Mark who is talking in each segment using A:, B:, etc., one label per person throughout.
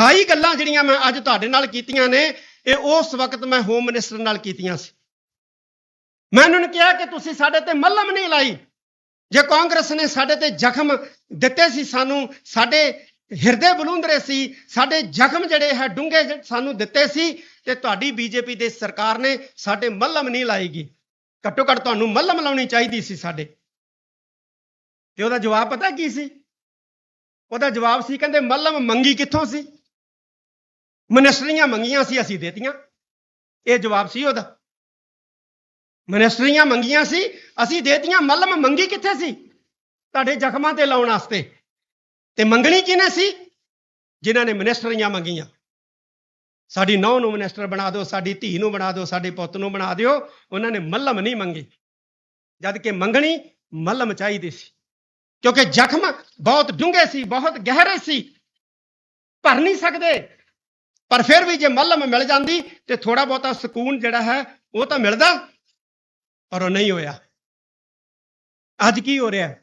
A: 28 ਗੱਲਾਂ ਜਿਹੜੀਆਂ ਮੈਂ ਅੱਜ ਤੁਹਾਡੇ ਨਾਲ ਕੀਤੀਆਂ ਨੇ, ਇਹ ਉਸ ਵਕਤ ਮੈਂ ਹੋਮ ਮਿਨਿਸਟਰ ਨਾਲ ਕੀਤੀਆਂ ਸੀ। ਮੈਂ ਉਹਨਾਂ ਨੂੰ ਕਿਹਾ ਕਿ ਤੁਸੀਂ ਸਾਡੇ ਤੇ ਮੱਲਮ ਨਹੀਂ ਲਾਈ। ਜੇ ਕਾਂਗਰਸ ਨੇ ਸਾਡੇ ਤੇ ਜ਼ਖਮ ਦਿੱਤੇ ਸੀ ਸਾਨੂੰ, ਸਾਡੇ ਹਿਰਦੇ ਬਲੂੰਦਰੇ ਸੀ, ਸਾਡੇ ਜ਼ਖਮ ਜਿਹੜੇ ਹੈ ਡੂੰਘੇ ਸਾਨੂੰ ਦਿੱਤੇ ਸੀ, ਤੇ ਤੁਹਾਡੀ ਬੀਜੇਪੀ ਦੇ ਸਰਕਾਰ ਨੇ ਸਾਡੇ ਮੱਲਮ ਨਹੀਂ ਲਾਏਗੀ ਘੱਟੋ ਘੱਟ ਤੁਹਾਨੂੰ ਮੱਲਮ ਲਾਉਣੀ ਚਾਹੀਦੀ ਸੀ ਸਾਡੇ। ਤੇ ਉਹਦਾ ਜਵਾਬ ਪਤਾ ਕੀ ਸੀ? ਉਹਦਾ ਜਵਾਬ ਸੀ, ਕਹਿੰਦੇ ਮੱਲਮ ਮੰਗੀ ਕਿੱਥੋਂ ਸੀ? ਮਨਿਸਟਰੀਆਂ ਮੰਗੀਆਂ ਸੀ ਅਸੀਂ ਦੇਤੀਆਂ। ਇਹ ਜਵਾਬ ਸੀ ਉਹਦਾ। ਮਨਿਸਟਰੀਆਂ ਮੰਗੀਆਂ ਸੀ, ਅਸੀਂ ਦੇਤੀਆਂ, ਮੱਲਮ ਮੰਗੀ ਕਿੱਥੇ ਸੀ? ਤੁਹਾਡੇ ਜ਼ਖਮਾਂ ਤੇ ਲਾਉਣ ਵਾਸਤੇ। ਤੇ ਮੰਗਣੀ ਕਿਹਨੇ ਸੀ? ਜਿਨ੍ਹਾਂ ਨੇ ਮਨਿਸਟਰੀਆਂ ਮੰਗੀਆਂ। ਸਾਡੀ ਨੌ ਨੂੰ ਮਨਿਸਟਰ ਬਣਾ ਦਿਓ, ਸਾਡੀ ਧੀ ਨੂੰ ਬਣਾ ਦਿਓ, ਸਾਡੇ ਪੁੱਤ ਨੂੰ ਬਣਾ ਦਿਓ, ਉਹਨਾਂ ਨੇ ਮੱਲਮ ਨਹੀਂ ਮੰਗੀ। ਜਦ ਕਿ ਮੰਗਣੀ ਮੱਲਮ ਚਾਹੀਦੀ ਸੀ। ਕਿਉਂਕਿ ਜ਼ਖਮ ਬਹੁਤ ਡੂੰਘੇ ਸੀ, ਬਹੁਤ ਗਹਿਰੇ ਸੀ। ਭਰ ਨਹੀਂ ਸਕਦੇ। ਪਰ ਫਿਰ ਵੀ ਜੇ ਮੱਲਮ ਮਿਲ ਜਾਂਦੀ ਤੇ ਥੋੜਾ ਬਹੁਤਾ ਸਕੂਨ ਜਿਹੜਾ ਹੈ ਉਹ ਤਾਂ ਮਿਲਦਾ, ਪਰ ਉਹ ਨਹੀਂ ਹੋਇਆ। ਅੱਜ ਕੀ ਹੋ ਰਿਹਾ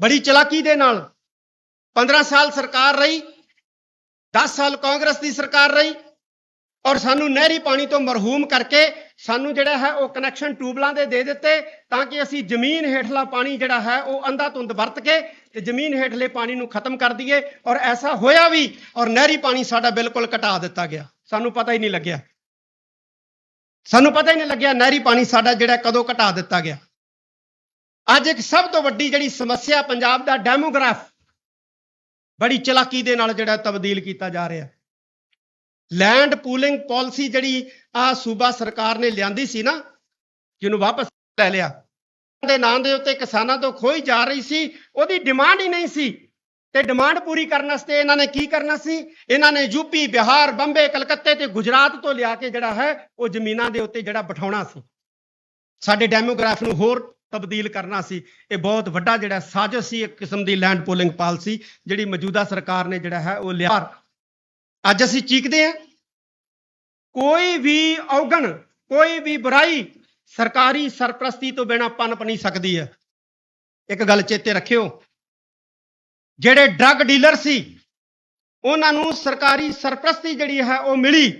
A: ਬੜੀ ਚਲਾਕੀ ਦੇ ਨਾਲ 15 ਸਾਲ ਸਰਕਾਰ ਰਹੀ 10 ਸਾਲ ਕਾਂਗਰਸ ਦੀ ਸਰਕਾਰ ਰਹੀ ਔਰ ਸਾਨੂੰ ਨਹਿਰੀ ਪਾਣੀ ਤੋਂ ਮਰਹੂਮ ਕਰਕੇ ਸਾਨੂੰ ਜਿਹੜਾ ਹੈ ਉਹ ਕਨੈਕਸ਼ਨ ਟਿਊਬਲਾਂ ਦੇ ਦੇ ਦਿੱਤੇ ਤਾਂ ਕਿ ਅਸੀਂ ਜ਼ਮੀਨ ਹੇਠਲਾ ਪਾਣੀ ਜਿਹੜਾ ਹੈ ਉਹ ਅੰਧਾ ਧੁੰਦ ਵਰਤ ਕੇ ਤੇ ਜ਼ਮੀਨ ਹੇਠਲੇ ਪਾਣੀ ਨੂੰ ਖਤਮ ਕਰ ਦਈਏ ਔਰ ਐਸਾ ਹੋਇਆ ਵੀ ਔਰ ਨਹਿਰੀ ਪਾਣੀ ਸਾਡਾ ਬਿਲਕੁਲ ਘਟਾ ਦਿੱਤਾ ਗਿਆ। ਸਾਨੂੰ ਪਤਾ ਹੀ ਨਹੀਂ ਲੱਗਿਆ। ਸਾਨੂੰ ਪਤਾ ਹੀ ਨਹੀਂ ਲੱਗਿਆ ਨਹਿਰੀ ਪਾਣੀ ਸਾਡਾ ਜਿਹੜਾ ਕਦੋਂ ਘਟਾ ਦਿੱਤਾ ਗਿਆ। ਅੱਜ ਇੱਕ ਸਭ ਤੋਂ ਵੱਡੀ ਜਿਹੜੀ ਸਮੱਸਿਆ ਪੰਜਾਬ ਦਾ ਡੈਮੋਗ੍ਰਾਫ ਬੜੀ ਚਲਾਕੀ ਦੇ ਨਾਲ ਜਿਹੜਾ ਤਬਦੀਲ ਕੀਤਾ ਜਾ ਰਿਹਾ। ਲੈਂਡ ਪੂਲਿੰਗ ਪਾਲਿਸੀ ਜਿਹੜੀ ਆ ਸੂਬਾ ਸਰਕਾਰ ਨੇ ਲਿਆਂਦੀ ਸੀ ਨਾ, ਜਿਹਨੂੰ ਵਾਪਸ ਲੈ ਲਿਆ। ਦੇ ਨਾਂ ਦੇ ਉੱਤੇ ਕਿਸਾਨਾਂ ਤੋਂ ਖੋਈ ਜਾ ਰਹੀ ਸੀ, ਉਹਦੀ ਡਿਮਾਂਡ ਹੀ ਨਹੀਂ ਸੀ। ਤੇ ਡਿਮਾਂਡ ਪੂਰੀ ਕਰਨ ਵਾਸਤੇ ਇਹਨਾਂ ਨੇ ਕੀ ਕਰਨਾ ਸੀ? ਇਹਨਾਂ ਨੇ ਯੂਪੀ ਬਿਹਾਰ, ਬੰਬੇ, ਕਲਕੱਤੇ ਤੇ ਗੁਜਰਾਤ ਤੋਂ ਲਿਆ ਕੇ ਜਿਹੜਾ ਹੈ, ਉਹ ਜ਼ਮੀਨਾਂ ਦੇ ਉੱਤੇ ਜਿਹੜਾ ਬਿਠਾਉਣਾ ਸੀ। ਸਾਡੇ ਡੈਮੋਗ੍ਰਾਫ ਨੂੰ ਹੋਰ ਤਬਦੀਲ ਕਰਨਾ ਸੀ। ਇਹ ਬਹੁਤ ਵੱਡਾ ਜਿਹੜਾ ਸਾਜ਼ਿਸ਼ ਸੀ, ਇੱਕ ਕਿਸਮ ਦੀ ਲੈਂਡ ਪੋਲਿੰਗ ਪਾਲਿਸੀ, ਜਿਹੜੀ ਮੌਜੂਦਾ ਸਰਕਾਰ ਨੇ ਜਿਹੜਾ ਹੈ, ਉਹ ਲਿਆ। ਅੱਜ ਅਸੀਂ ਚੀਕਦੇ ਹਾਂ। ਕੋਈ ਵੀ ਔਗਣ, ਕੋਈ ਵੀ ਬੁਰਾਈ ਸਰਕਾਰੀ ਸਰਪ੍ਰਸਤੀ ਤੋਂ ਬਿਨਾਂ ਪਨਪ ਨਹੀਂ ਸਕਦੀ ਹੈ। ਇੱਕ ਗੱਲ ਚੇਤੇ ਰੱਖਿਓ, ਜਿਹੜੇ ਡਰੱਗ ਡੀਲਰ ਸੀ, ਉਹਨਾਂ ਨੂੰ ਸਰਕਾਰੀ ਸਰਪ੍ਰਸਤੀ ਜਿਹੜੀ ਹੈ ਉਹ ਮਿਲੀ।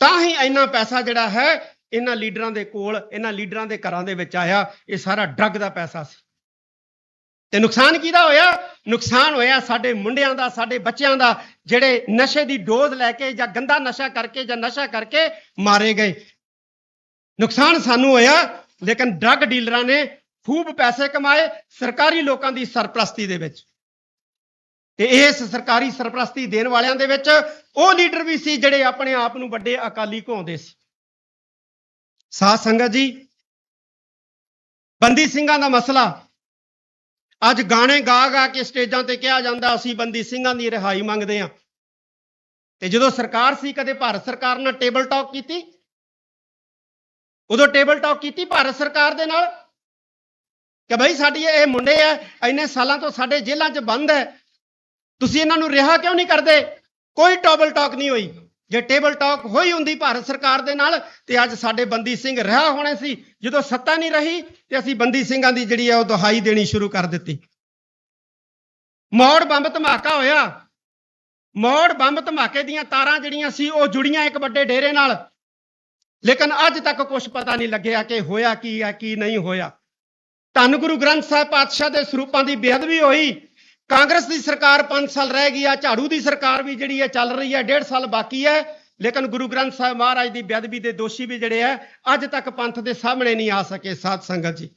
A: ਤਾਂ ਹੀ ਇੰਨਾ ਪੈਸਾ ਜਿਹੜਾ ਹੈ, ਇਹਨਾਂ ਲੀਡਰਾਂ ਦੇ ਕੋਲ, ਇਹਨਾਂ ਲੀਡਰਾਂ ਦੇ ਘਰਾਂ ਦੇ ਵਿੱਚ ਆਇਆ। ਇਹ ਸਾਰਾ ਡਰੱਗ ਦਾ ਪੈਸਾ ਸੀ। ਤੇ ਨੁਕਸਾਨ ਕਿਹਦਾ ਹੋਇਆ? ਨੁਕਸਾਨ ਹੋਇਆ ਸਾਡੇ ਮੁੰਡਿਆਂ ਦਾ, ਸਾਡੇ ਬੱਚਿਆਂ ਦਾ, ਜਿਹੜੇ ਨਸ਼ੇ ਦੀ ਡੋਜ਼ ਲੈ ਕੇ ਜਾਂ ਗੰਦਾ ਨਸ਼ਾ ਕਰਕੇ ਜਾਂ ਨਸ਼ਾ ਕਰਕੇ ਮਾਰੇ ਗਏ। ਨੁਕਸਾਨ ਸਾਨੂੰ ਹੋਇਆ, ਲੇਕਿਨ ਡਰੱਗ ਡੀਲਰਾਂ ਨੇ ਖੂਬ ਪੈਸੇ ਕਮਾਏ ਸਰਕਾਰੀ ਲੋਕਾਂ ਦੀ ਸਰਪ੍ਰਸਤੀ ਦੇ ਵਿੱਚ। ਤੇ ਇਸ ਸਰਕਾਰੀ ਸਰਪ੍ਰਸਤੀ ਦੇਣ ਵਾਲਿਆਂ ਦੇ ਵਿੱਚ ਉਹ ਲੀਡਰ ਵੀ ਸੀ ਜਿਹੜੇ ਆਪਣੇ ਆਪ ਨੂੰ ਵੱਡੇ ਅਕਾਲੀ ਕਹਾਉਂਦੇ ਸੀ। ਸਾਧ ਸੰਗਤ ਜੀ, ਬੰਦੀ ਸਿੰਘਾਂ ਦਾ ਮਸਲਾ ਅੱਜ ਗਾਣੇ ਗਾ ਗਾ ਕੇ ਸਟੇਜਾਂ ਤੇ ਕਿਹਾ ਜਾਂਦਾ, ਅਸੀਂ ਬੰਦੀ ਸਿੰਘਾਂ ਦੀ ਰਿਹਾਈ ਮੰਗਦੇ ਹਾਂ। ਤੇ ਜਦੋਂ ਸਰਕਾਰ ਸੀ, ਕਦੇ ਭਾਰਤ ਸਰਕਾਰ ਨਾਲ ਟੇਬਲ ਟਾਕ ਕੀਤੀ? ਉਦੋਂ ਟੇਬਲ ਟਾਕ ਕੀਤੀ ਭਾਰਤ ਸਰਕਾਰ ਦੇ ਨਾਲ? ਕਿ ਭਾਈ ਸਾਡੀ ਇਹ ਮੁੰਡੇ ਆ ਇੰਨੇ ਸਾਲਾਂ ਤੋਂ ਸਾਡੇ ਜੇਲ੍ਹਾਂ 'ਚ ਬੰਦ ਹੈ ਤੁਸੀਂ ਇਹਨਾਂ ਨੂੰ ਰਿਹਾ ਕਿਉਂ ਨਹੀਂ ਕਰਦੇ? ਕੋਈ ਟੇਬਲ ਟਾਕ ਨਹੀਂ ਹੋਈ। ਜੇ ਟੇਬਲ ਟਾਕ ਹੋਈ ਹੁੰਦੀ ਭਾਰਤ ਸਰਕਾਰ ਦੇ ਨਾਲ, ਤੇ ਅੱਜ ਸਾਡੇ ਬੰਦੀ ਸਿੰਘ ਰਿਹਾ ਹੋਣੇ ਸੀ। ਜਦੋਂ ਸੱਤਾ ਨਹੀਂ ਰਹੀ, ਤੇ ਅਸੀਂ ਬੰਦੀ ਸਿੰਘਾਂ ਦੀ ਜਿਹੜੀ ਹੈ ਉਹ ਦੁਹਾਈ ਦੇਣੀ ਸ਼ੁਰੂ ਕਰ ਦਿੱਤੀ। ਮੌੜ ਬੰਬ ਧਮਾਕਾ ਹੋਇਆ। ਮੌੜ ਬੰਬ ਧਮਾਕੇ ਦੀਆਂ ਤਾਰਾਂ ਜਿਹੜੀਆਂ ਸੀ, ਉਹ ਜੁੜੀਆਂ ਇੱਕ ਵੱਡੇ ਡੇਰੇ ਨਾਲ। ਲੇਕਿਨ ਅੱਜ ਤੱਕ ਕੁਝ ਪਤਾ ਨਹੀਂ ਲੱਗਿਆ ਕਿ ਹੋਇਆ ਕੀ ਹੈ ਕੀ ਨਹੀਂ ਹੋਇਆ। ਧੰਨ ਗੁਰੂ ਗ੍ਰੰਥ ਸਾਹਿਬ ਪਾਤਸ਼ਾਹ ਦੇ ਸਰੂਪਾਂ ਦੀ ਬੇਅਦਬੀ ਹੋਈ। ਕਾਂਗਰਸ ਦੀ ਸਰਕਾਰ 5 ਸਾਲ ਰਹਿ ਗਈ ਆ, ਝਾੜੂ ਦੀ ਸਰਕਾਰ ਵੀ ਜਿਹੜੀ ਹੈ ਚੱਲ ਰਹੀ ਹੈ 1.5 ਸਾਲ ਬਾਕੀ ਹੈ ਲੇਕਿਨ ਗੁਰੂ ਗ੍ਰੰਥ ਸਾਹਿਬ ਮਹਾਰਾਜ ਦੀ ਬੇਅਦਬੀ ਦੇ ਦੋਸ਼ੀ ਵੀ ਜਿਹੜੇ ਹੈ ਅੱਜ ਤੱਕ ਪੰਥ ਦੇ ਸਾਹਮਣੇ ਨਹੀਂ ਆ ਸਕੇ ਸਾਧ ਸੰਗਤ ਜੀ।